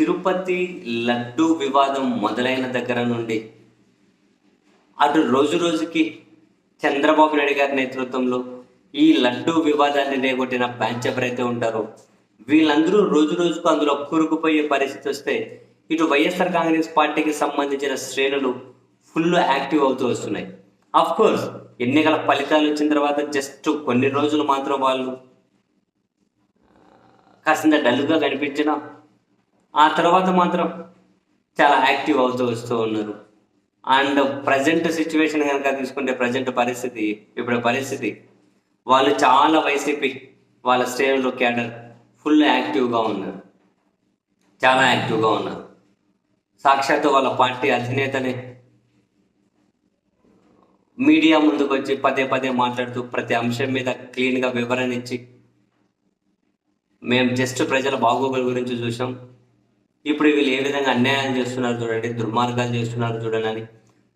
తిరుపతి లడ్డు వివాదం మొదలైన దగ్గర నుండి అటు రోజు రోజుకి చంద్రబాబు నాయుడు గారి నేతృత్వంలో ఈ లడ్డు వివాదాన్ని రేగొట్టిన బ్యాంచ్ ఎవరైతే ఉంటారో వీళ్ళందరూ రోజు రోజుకు అందులో కూరుకుపోయే పరిస్థితి వస్తే ఇటు వైఎస్ఆర్ కాంగ్రెస్ పార్టీకి సంబంధించిన శ్రేణులు ఫుల్ యాక్టివ్ అవుతూ వస్తున్నాయి. అఫ్ కోర్స్ ఎన్నికల ఫలితాలు వచ్చిన తర్వాత జస్ట్ కొన్ని రోజులు మాత్రం వాళ్ళు కాసింత డల్గా కనిపించినా ఆ తర్వాత మాత్రం చాలా యాక్టివ్ అవుతూ వస్తూ ఉన్నారు. అండ్ ప్రజెంట్ సిచ్యువేషన్ కనుక తీసుకుంటే ప్రజెంట్ పరిస్థితి ఇప్పుడు పరిస్థితి వాళ్ళు చాలా వైసీపీ వాళ్ళ శ్రేణులు క్యాడర్ ఫుల్ యాక్టివ్గా ఉన్నారు. చాలా యాక్టివ్గా ఉన్నారు. సాక్షాత్తు వాళ్ళ పార్టీ అధినేతనే మీడియా ముందుకు వచ్చి పదే పదే మాట్లాడుతూ ప్రతి అంశం మీద క్లీన్గా వివరణ ఇచ్చి మేము జస్ట్ ప్రజల బాగోగుల గురించి చూసాం ఇప్పుడు వీళ్ళు ఏ విధంగా అన్యాయం చేస్తున్నారు చూడండి దుర్మార్గాలు చేస్తున్నారు చూడండి అని.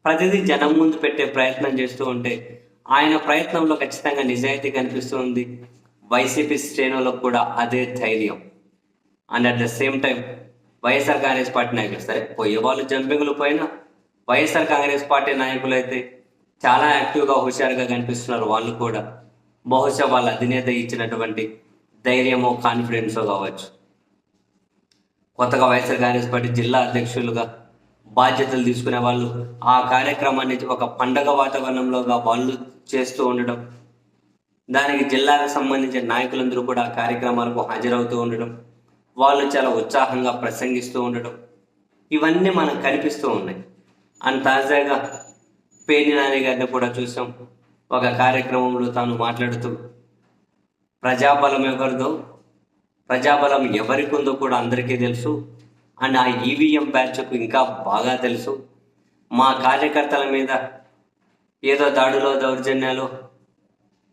ప్రతిదీ జనం ముందు పెట్టే ప్రయత్నం చేస్తూ ఉంటే ఆయన ప్రయత్నంలో ఖచ్చితంగా నిజాయితీ కనిపిస్తూ ఉంది. వైసీపీ శ్రేణులకు కూడా అదే ధైర్యం. And at the same time YSR Congress party నాయకులు సరే పోయే వాళ్ళు జంపింగ్లు పోయినా వైఎస్ఆర్ కాంగ్రెస్ పార్టీ నాయకులు అయితే చాలా యాక్టివ్గా హుషారుగా కనిపిస్తున్నారు వాళ్ళు కూడా. బహుశా వాళ్ళ అధినేత ఇచ్చినటువంటి ధైర్యమో కాన్ఫిడెన్సో కావచ్చు. కొత్తగా వైఎస్ఆర్ కాంగ్రెస్ పార్టీ జిల్లా అధ్యక్షులుగా బాధ్యతలు తీసుకునే వాళ్ళు ఆ కార్యక్రమాన్ని ఒక పండగ వాతావరణంలోగా వాళ్ళు చేస్తూ ఉండడం దానికి జిల్లాకు సంబంధించిన నాయకులందరూ కూడా ఆ కార్యక్రమాలకు హాజరవుతూ ఉండడం వాళ్ళు చాలా ఉత్సాహంగా ప్రసంగిస్తూ ఉండడం ఇవన్నీ మనకు కనిపిస్తూ ఉన్నాయి. అండ్ తాజాగా పేని నాని గారిని కూడా చూసాం. ఒక కార్యక్రమంలో తాను మాట్లాడుతూ ప్రజాబలం ఎవరిదో ప్రజాబలం ఎవరికి ఉందో కూడా అందరికీ తెలుసు. అండ్ ఆ ఈవీఎం బ్యాచ్కు ఇంకా బాగా తెలుసు. మా కార్యకర్తల మీద ఏదో దాడులో దౌర్జన్యాలు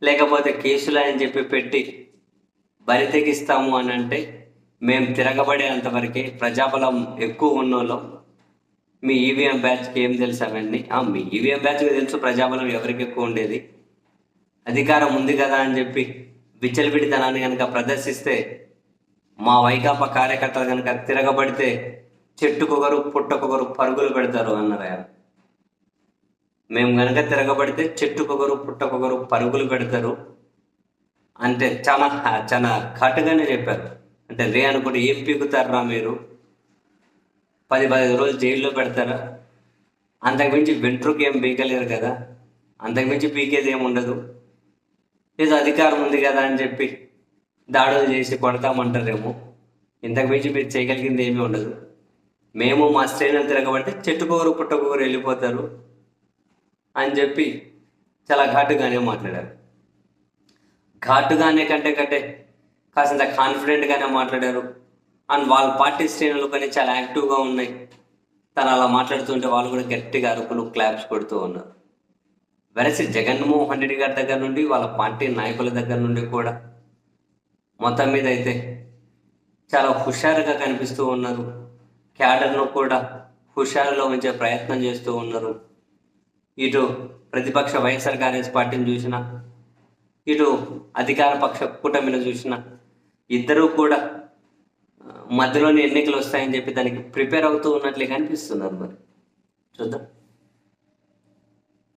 లేకపోతే కేసులు అని చెప్పి పెట్టి బరితెగిస్తాము అని అంటే మేము తిరగబడేంతవరకే ప్రజాబలం ఎక్కువ ఉన్నోళ్ళం. మీ ఈవీఎం బ్యాచ్కి ఏం తెలుసు అవన్నీ? ఆ, మీ ఈవీఎం బ్యాచ్కి తెలుసు ప్రజాబలం ఎవరికి ఎక్కువ ఉండేది. అధికారం ఉంది కదా అని చెప్పి విచ్చలవిడితనాన్ని కనుక ప్రదర్శిస్తే మా వైకాపా కార్యకర్తలు కనుక తిరగబడితే చెట్టుకొకరు పుట్టకొకరు పరుగులు పెడతారు అన్నారు ఆయన. మేము కనుక తిరగబడితే చెట్టుకొకరు పుట్టకొకరు పరుగులు పెడతారు అంటే చాలా చాలా ఘాటుగానే చెప్పారు. అంటే రే అనుకుంటే ఏం పీకుతారా మీరు? పది పదిహేను రోజులు జైల్లో పెడతారా? అంతకుమించి వెంట్రుకి ఏం పీకలేరు కదా. అంతకుమించి పీకేది ఏమి ఉండదు. ఏదో అధికారం ఉంది కదా అని చెప్పి దాడులు చేసి కొడతామంటారేమో. ఇంతకుమించి మీరు చేయగలిగింది ఏమీ ఉండదు. మేము మా శ్రేణులు తిరగబడితే చెట్టుకోరు పుట్టకొకరు వెళ్ళిపోతారు అని చెప్పి చాలా ఘాటుగానే మాట్లాడారు. ఘాటుగానే కంటే కంటే కాసింత కాన్ఫిడెంట్గానే మాట్లాడారు. అండ్ వాళ్ళ పార్టీ శ్రేణులు కానీ చాలా యాక్టివ్గా ఉన్నాయి. తను అలా మాట్లాడుతుంటే వాళ్ళు కూడా గట్టిగా అరుపులు క్లాప్స్ కొడుతూ ఉన్నారు. వెరసి జగన్మోహన్ రెడ్డి గారి దగ్గర నుండి వాళ్ళ పార్టీ నాయకుల దగ్గర నుండి కూడా మొత్తం మీద అయితే చాలా హుషారుగా కనిపిస్తూ ఉన్నారు. క్యాడర్ను కూడా హుషారులో ఉంచే ప్రయత్నం చేస్తూ ఉన్నారు. ఇటు ప్రతిపక్ష వైఎస్ఆర్ కాంగ్రెస్ పార్టీని చూసినా ఇటు అధికార పక్ష కూటమిని చూసిన ఇద్దరూ కూడా మధ్యలోనే ఎన్నికలు వస్తాయని చెప్పి దానికి ప్రిపేర్ అవుతూ ఉన్నట్లే కనిపిస్తున్నారు మరి. చూద్దాం.